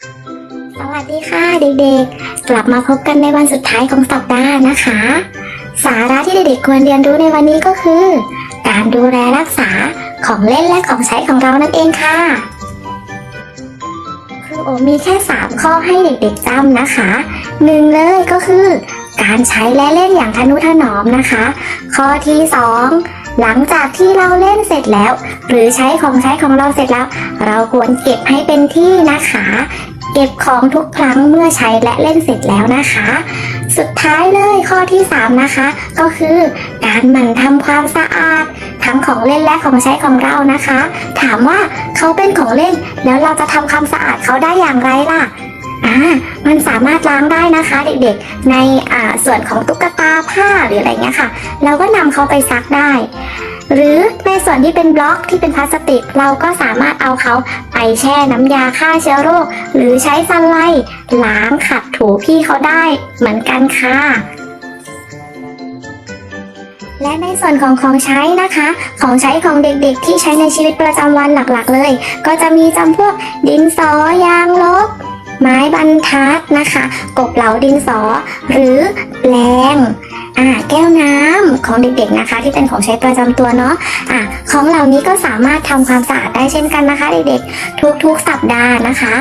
สวัสดีค่ะเด็กๆ กลับมาพบกันในวันสุดท้ายของสัปดาห์นะคะ สาระที่เด็กๆควรเรียนรู้ในวันนี้ก็คือ การดูแลรักษาของเล่นและของใช้ของเรานั่นเองค่ะ คือโอมีแค่ 3 ข้อให้เด็กๆจำนะคะหนึ่งเลยก็คือ การใช้และเล่นอย่างทนุถนอมนะคะ ข้อที่ 2 หลังจากที่เราเล่นเสร็จแล้ว หรือใช้ของใช้ของเราเสร็จแล้ว เราควรเก็บให้เป็นที่นะคะ เก็บของทุกครั้งเมื่อใช้และเล่นเสร็จแล้วนะคะ สุดท้ายเลยข้อที่ 3 นะคะ ก็คือการหมั่นทำความสะอาดทั้งของเล่นและของใช้ของเรานะคะ ถามว่าเขาเป็นของเล่น แล้วเราจะทำความสะอาดเขาได้อย่างไรล่ะอ่ามันสามารถล้างได้นะคะเด็กๆ ใน ส่วนของตุ๊กตาผ้าหรืออะไรเงี้ยค่ะ เราก็นำเขาไปซักได้ หรือในส่วนที่เป็นบล็อกที่เป็นพลาสติก เราก็สามารถเอาเขาไปแช่น้ำยาฆ่าเชื้อโรค หรือใช้ซันไลล้างขัดถูพี่เขาได้เหมือนกันค่ะและในส่วนของของใช้นะคะ ของใช้ของเด็กๆ ที่ใช้ในชีวิตประจำวันหลักๆเลย ก็จะมีจำพวกดินสอยางลบ ไม้บรรทัดนะคะ กบเหลาดินสอ หรือแปลงอ่าแก้วน้ำของเด็กๆนะคะ ที่เป็นของใช้ประจำตัวเนาะอะของเหล่านี้ก็สามารถทำความสะอาดได้เช่นกันนะคะ เด็กๆทุกๆสัปดาห์นะคะ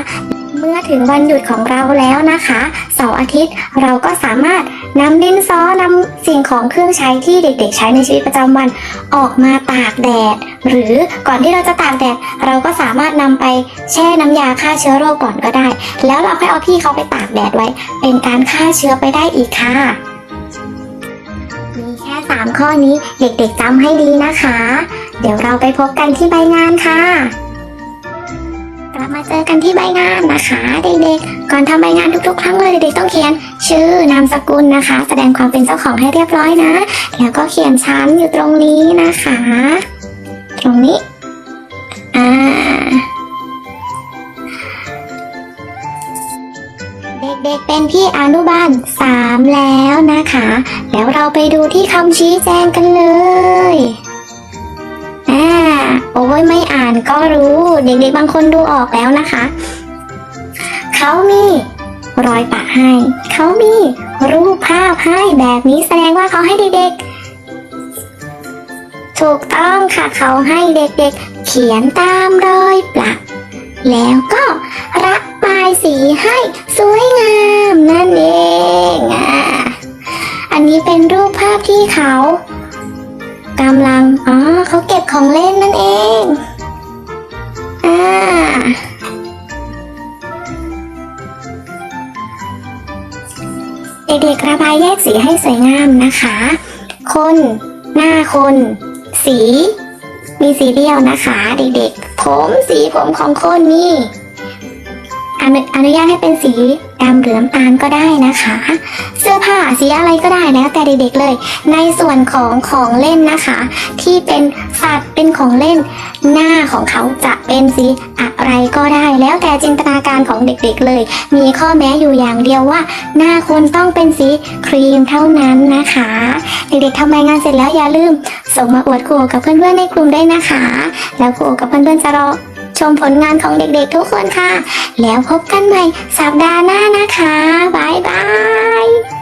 มื่อถึงวันหยุดของเราแล้วนะคะเสาร์อาทิตย์เราก็สามารถนำดินซ้อนำสิ่งของเครื่องใช้ที่เด็ก ๆ ใช้ในชีวิตประจำวันออกมาตากแดด หรือก่อนที่เราจะตากแดด เราก็สามารถนำไปแช่น้ำยาฆ่าเชื้อโรคก่อนก็ได้ แล้วเราค่อยเอาพี่เขาไปตากแดดไว้ เป็นการฆ่าเชื้อไปได้อีกค่ะ มีแค่ 3 ข้อนี้เด็กๆจำให้ดีนะคะ เดี๋ยวเราไปพบกันที่ใบงานค่ะ กลับมาเจอกันที่ใบงานนะคะเด็กๆ ก่อนทำใบงานทุกๆ ครั้งเลยเด็กๆต้องเขียน ชื่อนามสกุลนะคะ แสดงความเป็นเจ้าของให้เรียบร้อยนะ แล้วก็เขียนชั้นอยู่ตรงนี้นะคะ ตรงนี้อ่าเด็กๆเป็นพี่อนุบาลสามแล้วนะคะ แล้วเราไปดูที่คำชี้แจงกันเลย โอ้ยไม่อ่านก็รู้ เด็กๆบางคนดูออกแล้วนะคะ เขามีรอยปะให้ เขามีรูปภาพให้แบบนี้แสดงว่าเขาให้เด็กๆ ถูกต้องค่ะเขาให้เด็กๆ เขียนตามรอยปะแล้วก็ระบายสีให้สวยงามนั่นเองอะอันนี้เป็นรูปภาพที่เขากำลัง อ๋อ เขาเก็บของเล่นนั่นเอง เด็กๆระบายแยกสีให้สวยงามนะคะ คน หน้าคน สี มีสีเดียวนะคะ เด็กๆ ผมสีผมของคนนี่ อนุอนุญาตให้เป็นสีดำหรือน้ำตาลก็ได้นะคะ เสื้อผ้าสีอะไรก็ได้แล้วแต่เด็กๆเลย ในส่วนของของเล่นนะคะ ที่เป็นสัตว์เป็นของเล่น หน้าของเขาจะเป็นสีอะไรก็ได้ แล้วแต่จินตนาการของเด็กๆเลย มีข้อแม้อยู่อย่างเดียวว่า หน้าคนต้องเป็นสีครีมเท่านั้นนะคะ เด็กๆทำรายงานเสร็จแล้วอย่าลืม ส่งมาอวดครูกับเพื่อนๆในกลุ่มได้นะคะ แล้วครูกับเพื่อนๆจะรอ ชมผลงานของเด็กๆทุกคนค่ะ แล้วพบกันใหม่สัปดาห์หน้านะคะ บ๊ายบาย